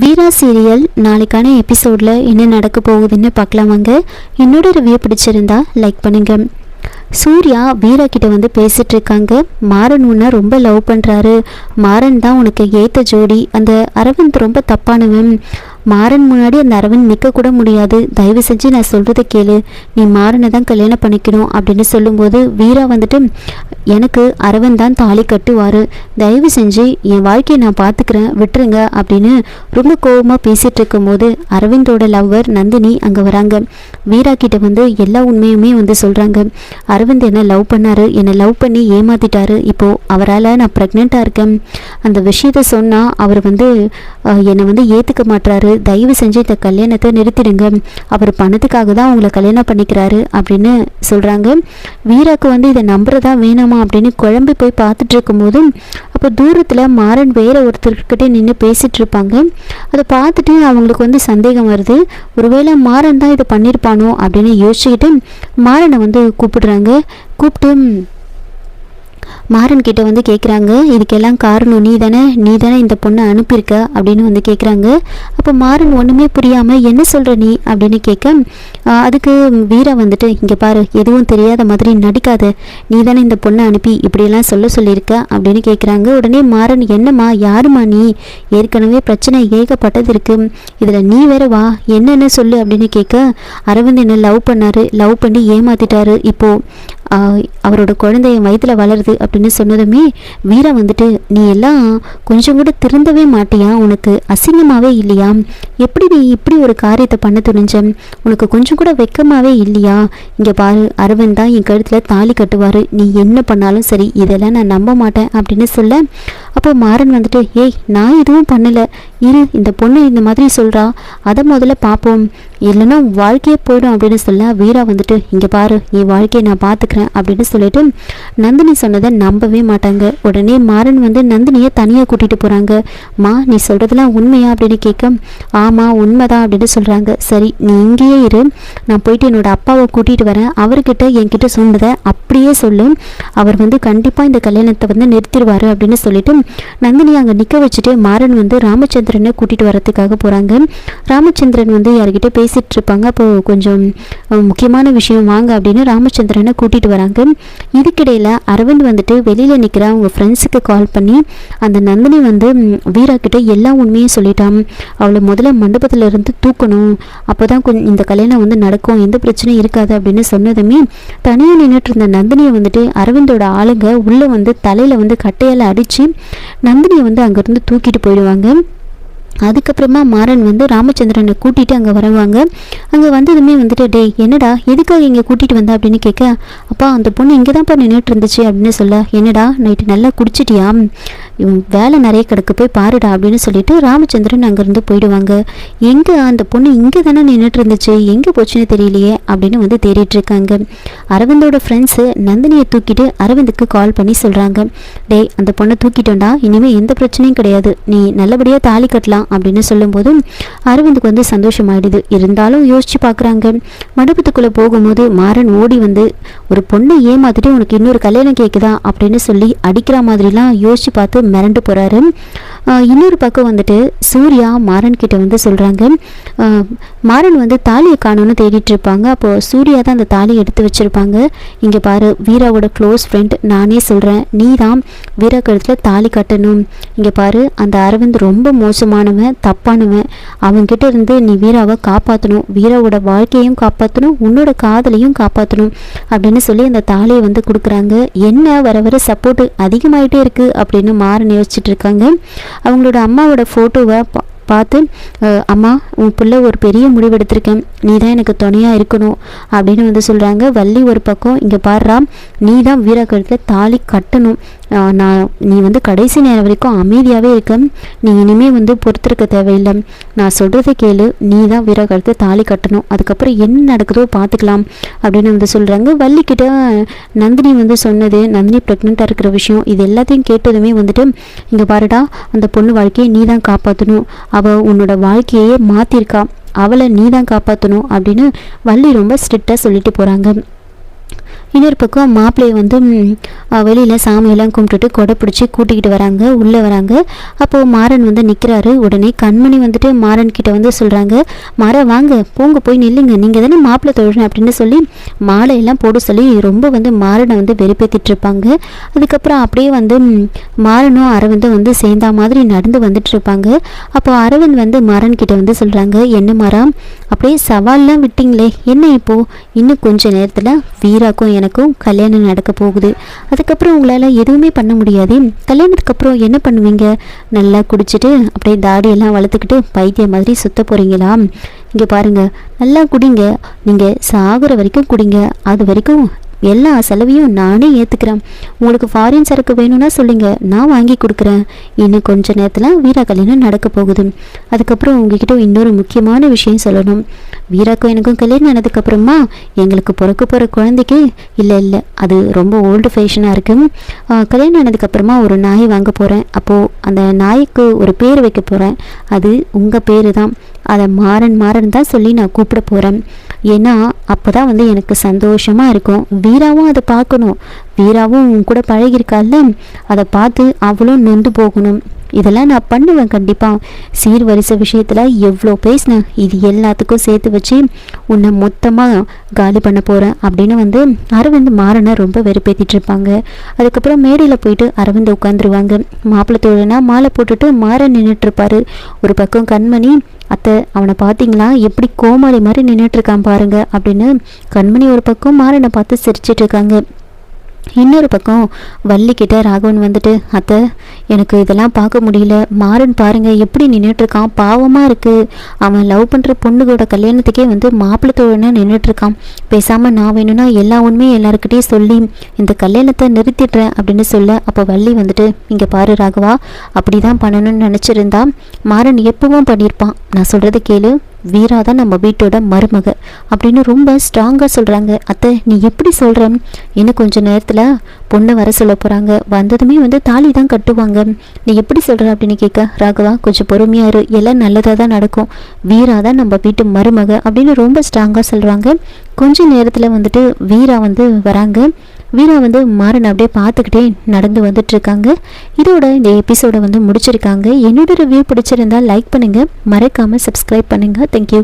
வீரா serial நாளைக்கான எபிசோடில் என்ன நடக்க போகுதுன்னு பார்க்கலாம் வாங்க. என்னோட ரிவ்யூ பிடிச்சிருந்தா லைக் பண்ணுங்க. சூர்யா வீரா கிட்ட வந்து பேசிட்டு இருக்காங்க. மாறன் உன்னை ரொம்ப லவ் பண்ணுறாரு மாறன் தான் உனக்கு ஏற்ற ஜோடி. அந்த அரவிந்த் ரொம்ப தப்பானவன். மாறன் முன்னாடி அந்த அரவிந்த் நிற்க கூட முடியாது. தயவு செஞ்சு நான் சொல்கிறத கேளு. நீ மாறனை தான் கல்யாணம் பண்ணிக்கணும் அப்படின்னு சொல்லும்போது வீரா வந்துட்டு எனக்கு அரவிந்த் தான் தாலி கட்டுவார். தயவு செஞ்சு என் வாழ்க்கையை நான் பார்த்துக்கிறேன். விட்டுருங்க. அப்படின்னு ரொம்ப கோபமாக பேசிகிட்டு இருக்கும்போது அரவிந்தோட லவ்வர் நந்தினி அங்கே வராங்க. வீரா கிட்ட வந்து எல்லா உண்மையுமே வந்து சொல்கிறாங்க அரவிந்த் என்னை லவ் பண்ணாரு? என்னை லவ் பண்ணி ஏமாத்திட்டாரு. இப்போது அவரால் நான் ப்ரெக்னெண்ட்டாக இருக்கேன். அந்த விஷயத்த சொன்னால் அவர் வந்து என்னை வந்து ஏற்றுக்க தயவு செஞ்சு இந்த கல்யாணத்தை நிறுத்திடுங்க. அவர் பணத்துக்காக தான் உங்களை கல்யாணம் பண்ணிக்கிறாரு அப்படின்னு சொல்கிறாங்க வீராக்கு வந்து இதை நம்புறதா வேணாமா? அப்படின்னு குழம்பி போய் பார்த்துட்டு இருக்கும்போது அப்போ தூரத்தில் மாறன் வேற ஒருத்தர்கிட்ட நின்று பேசிகிட்டு இருப்பாங்க. அதை பார்த்துட்டு அவங்களுக்கு வந்து சந்தேகம் வருது. ஒருவேளை மாறன் தான் இதை பண்ணியிருப்பானோ அப்படின்னு யோசிச்சுக்கிட்டு மாறனை வந்து கூப்பிடுறாங்க. கூப்பிட்டு மாறன் கிட்ட வந்து கேட்குறாங்க இதுக்கெல்லாம் காரணம் நீ தானே நீ தானே இந்த பொண்ணை அனுப்பியிருக்க? அப்படின்னு வந்து கேட்குறாங்க அப்போ மாறன் ஒன்றுமே புரியாமல் என்ன சொல்கிற நீ? அப்படின்னு கேட்க அதுக்கு வீரா வந்துட்டு இங்கே பாரு எதுவும் தெரியாத மாதிரி நடிக்காத. நீ தானே இந்த பொண்ணை அனுப்பி இப்படியெல்லாம் சொல்ல சொல்லியிருக்க? அப்படின்னு கேட்குறாங்க உடனே மாறன் என்னம்மா யாரும்மா நீ? ஏற்கனவே பிரச்சனை ஏகப்பட்டது இருக்கு. இதில் நீ வேற வா என்னென்ன சொல்லு? அப்படின்னு கேட்க அரவிந்த் என்ன லவ் பண்ணார் லவ் பண்ணி ஏமாத்திட்டாரு இப்போது அவரோட குழந்தைய என் வளருது அப்படின்னு சொன்னதுமே வீரா வந்துட்டு நீ எல்லாம் கொஞ்சம் கூட திருந்தவே மாட்டியா? உனக்கு அசிங்கமாகவே இல்லையா? எப்படி நீ இப்படி ஒரு காரியத்தை பண்ண துணிஞ்ச? உனக்கு கொஞ்சம் கூட வெக்கமாகவே இல்லையா? இங்கே பாரு அரவிந்த் தான் என் கழுத்தில் தாலி கட்டுவார். நீ என்ன பண்ணாலும் சரி இதெல்லாம் நான் நம்ப மாட்டேன் அப்படின்னு சொல்ல அப்போ மாறன் வந்துட்டு ஏய் நான் எதுவும் பண்ணலை. இரு இந்த பொண்ணு இந்த மாதிரி சொல்கிறா அதை முதல்ல பார்ப்போம் இல்லைன்னா வாழ்க்கையே போயிடும் அப்படின்னு சொல்ல வீரா வந்துட்டு இங்கே பாரு என் வாழ்க்கையை நான் பார்த்துக்கிறேன் அப்படின்னு சொல்லிட்டு நந்தினி சொன்னதை நம்பவே மாட்டாங்க. உடனே மாறன் வந்து நந்தினியை தனியாக கூட்டிகிட்டு போகிறாங்க மா நீ சொல்கிறதெல்லாம் உண்மையா? அப்படின்னு கேட்க ஆமாம் உண்மைதான் அப்படின்னு சொல்கிறாங்க சரி நீ இங்கேயே இரு. நான் போயிட்டு என்னோட அப்பாவை கூட்டிகிட்டு வரேன். அவர்கிட்ட என்கிட்ட சொன்னதை அப்படியே சொல்லு. அவர் வந்து கண்டிப்பாக இந்த கல்யாணத்தை வந்து நிறுத்திடுவார் அப்படின்னு சொல்லிட்டு நந்தினி அங்கே நிற்க வச்சுட்டு மாறன் வந்து ராமச்சந்திரனை கூட்டிகிட்டு வரதுக்காக போகிறாங்க ராமச்சந்திரன் வந்து யார்கிட்ட பேசிகிட்டு இருப்பாங்க? அப்போது கொஞ்சம் முக்கியமான விஷயம் வாங்க அப்படின்னு ராமச்சந்திரனை கூட்டிகிட்டு வராங்க. இதுக்கிடையில் அரவிந்த் வந்துட்டு வெளியில் நிற்கிற அவங்க ஃப்ரெண்ட்ஸுக்கு கால் பண்ணி அந்த நந்தினி வந்து வீரா கிட்ட எல்லா உண்மையும் சொல்லிட்டான். அவளை முதல்ல மண்டபத்தில் இருந்து தூக்கணும். அப்போ தான் கொஞ்சம் இந்த கல்யாணம் வந்து நடக்கும். எந்த பிரச்சனையும் இருக்காது அப்படின்னு சொன்னதுமே தனியாக நின்றுட்டு இருந்த நந்தினியை வந்துட்டு அரவிந்தோட ஆளுங்க உள்ளே வந்து தலையில் வந்து கட்டையால் அடித்து நந்தினியை வந்து அங்கேருந்து தூக்கிட்டு போயிடுவாங்க. அதுக்கப்புறமா மாறன் வந்து ராமச்சந்திரனை கூட்டிகிட்டு அங்கே வருவாங்க. அங்கே வந்ததுமே வந்துட்டு டேய் என்னடா எதுக்காக இங்கே கூட்டிகிட்டு வந்தா? அப்படின்னு கேட்க அப்பா அந்த பொண்ணு இங்கே தான்ப்பா நின்றுட்டு இருந்துச்சு அப்படின்னு சொல்ல என்னடா நைட்டு நல்லா குடிச்சிட்டியா? வேலை நிறைய கிடக்கு போய் பாருடா அப்படின்னு சொல்லிட்டு ராமச்சந்திரன் அங்கேருந்து போயிடுவாங்க. எங்கே அந்த பொண்ணு இங்கே தானே நின்றுட்டு இருந்துச்சு எங்கே போச்சுன்னு தெரியலையே அப்படின்னு வந்து தேடிட்டு இருக்காங்க அரவிந்தோட ஃப்ரெண்ட்ஸு நந்தினியை தூக்கிட்டு அரவிந்துக்கு கால் பண்ணி சொல்கிறாங்க டேய் அந்த பொண்ணை தூக்கிட்டோண்டா இனிமேல் எந்த பிரச்சனையும் கிடையாது. நீ நல்லபடியாக தாலி கட்டலாம் அப்படின்னு சொல்லும்போது அரவிந்துக்கு வந்து சந்தோஷமாயிடுது. இருந்தாலும் யோசிச்சு பார்க்குறாங்க. மண்டபத்துக்குள்ளே போகும்போது மாறன் ஓடி வந்து ஒரு பொண்ணை ஏமாத்திட்டு உனக்கு இன்னொரு கல்யாணம் கேட்குதா அப்படின்னு சொல்லி அடிக்கிற மாதிரிலாம் யோசிச்சு பார்த்து மிரண்டு போகிறாரு இன்னொரு பக்கம் வந்துட்டு சூர்யா மாறன் கிட்ட வந்து சொல்கிறாங்க மாறன் வந்து தாலியை காணோன்னு தேடிட்டு இருப்பாங்க. அப்போது சூர்யா தான் அந்த தாலியை எடுத்து வச்சுருப்பாங்க. இங்கே பாரு வீராவோட க்ளோஸ் ஃப்ரெண்ட் நானே சொல்கிறேன் நீ தான் வீரா கழுத்தில் தாலி கட்டணும். இங்கே பாரு அந்த அரவிந்த் ரொம்ப மோசமானவன் தப்பானவன். அவன்கிட்ட இருந்து நீ வீராவை காப்பாற்றணும் வீராவோட வாழ்க்கையும் காப்பாற்றணும் உன்னோட காதலையும் காப்பாற்றணும் அப்படின்னு சொல்லி அந்த தாலியை வந்து கொடுக்குறாங்க. என்ன வர வர சப்போர்ட்டு அதிகமாயிட்டே இருக்கு அப்படின்னு மாறன் யோசிச்சுட்டு இருக்காங்க. அவங்களோட அம்மாவோட ஃபோட்டோவை பா- பார்த்து அம்மா உன் பிள்ளை ஒரு பெரிய முடிவு எடுத்திருக்கேன் நீ தான் எனக்கு துணையாக இருக்கணும். அப்படின்னு வந்து சொல்கிறாங்க வள்ளி ஒரு பக்கம் இங்கே பாடுறா நீ தான் வீரர்களுக்கு தாலி கட்டணும். நான் நீ வந்து கடைசி நேரம் வரைக்கும் அமைதியாகவே இருக்க. நீ இனிமேல் வந்து பொறுத்திருக்க தேவையில்லை. நான் சொல்கிறத கேளு. நீ தான் வீரக்கழுத்தில் தாலி கட்டணும். அதுக்கப்புறம் என்ன நடக்குதோ பார்த்துக்கலாம் அப்படின்னு வந்து சொல்கிறாங்க வள்ளிக்கிட்ட நந்தினி வந்து சொன்னது நந்தினி ப்ரெக்னெண்ட்டாக இருக்கிற விஷயம் இது எல்லாத்தையும் கேட்டதுமே வந்துட்டு இங்கே பாருடா அந்த பொண்ணு வாழ்க்கையை நீ தான் காப்பாற்றணும் அவள் உன்னோட வாழ்க்கையே மாற்றிருக்கா அவளை நீ தான் காப்பாற்றணும் அப்படின்னு வள்ளி ரொம்ப ஸ்ட்ரிக்டாக சொல்லிட்டு போகிறாங்க இன்னொரு பக்கம் மாப்பிள்ளையை வந்து வெளியில் சாமியெல்லாம் கும்பிட்டுட்டு கொடை பிடிச்சி கூட்டிக்கிட்டு வராங்க உள்ளே வராங்க. அப்போது மாறன் வந்து நிற்கிறாரு உடனே கண்மணி வந்துட்டு மாறன் கிட்ட வந்து சொல்கிறாங்க மர வாங்க போங்க போய் நில்லுங்க. நீங்கள் தானே மாப்பிள்ளை தொழில் அப்படின்னு சொல்லி மாலையெல்லாம் போட சொல்லி ரொம்ப வந்து மாறனை வந்து வெறுப்பேற்றிட்டு இருப்பாங்க. அதுக்கப்புறம் அப்படியே வந்து மாறனும் அரவிந்தும் வந்து சேர்ந்தா மாதிரி நடந்து வந்துட்டு இருப்பாங்க. அப்போ அரவிந்த் வந்து மாறன் கிட்ட வந்து சொல்கிறாங்க என்ன மரம் அப்படியே சவால்லாம் விட்டீங்களே. என்ன இப்போது இன்னும் கொஞ்ச நேரத்தில் வீராக்கும் எனக்கும் கல்யாணம் நடக்க போகுது. அதுக்கப்புறம் உங்களால் எதுவுமே பண்ண முடியாது. கல்யாணத்துக்கு அப்புறம் என்ன பண்ணுவீங்க? நல்லா குடிச்சிட்டு அப்படியே தாடியெல்லாம் வளர்த்துக்கிட்டு பைத்தியம் மாதிரி சுத்த போகிறீங்களா இங்கே பாருங்கள் நல்லா குடிங்க. நீங்கள் சாகுற வரைக்கும் குடிங்க. அது வரைக்கும் எல்லா செலவையும் நானே ஏற்றுக்கிறேன் உங்களுக்கு ஃபாரின் சரக்கு வேணும்னா சொல்லுங்கள் நான் வாங்கி கொடுக்குறேன். இன்னும் கொஞ்ச நேரத்தில் வீரா கல்யாணம் நடக்க போகுது. அதுக்கப்புறம் உங்ககிட்ட இன்னொரு முக்கியமான விஷயம் சொல்லணும். வீராக்கும் எனக்கும் கல்யாணம் ஆனதுக்கப்புறமா எங்களுக்கு பிறக்க போகிற குழந்தைக்கு இல்லை இல்லை அது ரொம்ப ஓல்டு ஃபேஷனாக இருக்குது கல்யாணம் ஆனதுக்கப்புறமா ஒரு நாய் வாங்க போகிறேன் அப்போது அந்த நாய்க்கு ஒரு பேர் வைக்க போகிறேன் அது உங்கள் பேர் தான் அதை மாறன் மாறன் தான் சொல்லி நான் கூப்பிட போகிறேன் ஏன்னா அப்போ தான் வந்து எனக்கு சந்தோஷமாக இருக்கும். வீராவும் அதை பார்க்கணும். வீராவும் உன் கூட பழகிருக்கால அதை பார்த்து அவளும் நொந்து போகணும். இதெல்லாம் நான் பண்ணுவேன் கண்டிப்பாக சீர்வரிசை விஷயத்தில் எவ்வளோ பேசினேன். இது எல்லாத்துக்கும் சேர்த்து வச்சு உன்னை மொத்தமாக காலி பண்ண போகிறேன் அப்படின்னு வந்து அரவிந்த் மாறனை ரொம்ப வெறுப்பேற்றிட்டு இருப்பாங்க. அதுக்கப்புறம் மேடையில் போயிட்டு அரவிந்த் உட்காந்துருவாங்க மாப்பிள்ளை தோழனா மாலை போட்டுட்டு மாறன் நின்றுட்டுருப்பாரு ஒரு பக்கம் கண்மணி அத்தை அவனை பார்த்தீங்களா? எப்படி கோமாளி மாதிரி நின்றுட்டுருக்கான் பாருங்க அப்படின்னு கண்மணி ஒரு பக்கம் மாறனை பார்த்து சிரிச்சிட்டு இருக்காங்க. இன்னொரு பக்கம் வள்ளிக்கிட்ட ராகவன் வந்துட்டு அத்தை எனக்கு இதெல்லாம் பார்க்க முடியல. மாறன் பாருங்க எப்படி நின்றுட்டுருக்கான் பாவமாக இருக்குது அவன் லவ் பண்ணுற பொண்ணுகளோட கல்யாணத்துக்கே வந்து மாப்பிள்ளை தோழனாக நின்றுட்டுருக்கான் பேசாமல் நான் வேணும்னா எல்லா உண்மையும் எல்லாருக்கிட்டே சொல்லி இந்த கல்யாணத்தை நிறுத்திடுறேன் அப்படின்னு சொல்ல அப்போ வள்ளி வந்துட்டு இங்கே பாரு ராகவா அப்படி தான் பண்ணணும்னு நினச்சிருந்தா மாறன் எப்பவும் பண்ணியிருப்பான். நான் சொல்கிறத கேளு. வீரா தான் நம்ம வீட்டோட மருமக அப்படின்னு ரொம்ப ஸ்ட்ராங்காக சொல்கிறாங்க அத்தை நீ எப்படி சொல்கிற இன்னும் கொஞ்சம் நேரத்தில் பொண்ணை வர சொல்ல போகிறாங்க வந்ததுமே வந்து தாலி தான் கட்டுவாங்க. நீ எப்படி சொல்கிற அப்படின்னு கேட்க ராகவா கொஞ்சம் பொறுமையாக இரு. எல்லாம் நல்லதாக தான் நடக்கும். வீரா தான் நம்ம வீட்டு மருமக அப்படின்னு ரொம்ப ஸ்ட்ராங்காக சொல்கிறாங்க கொஞ்ச நேரத்தில் வந்துட்டு வீரா வந்து வராங்க. வீரா வந்து மாறன் அப்படியே பார்த்துக்கிட்டே நடந்து வந்துட்டு இருக்காங்க இதோட இந்த எபிசோடை வந்து முடிச்சிருக்காங்க. என்னோட ரிவ்யூ பிடிச்சிருந்தா லைக் பண்ணுங்கள் மறக்காமல் சப்ஸ்கிரைப் பண்ணுங்கள் தேங்க்யூ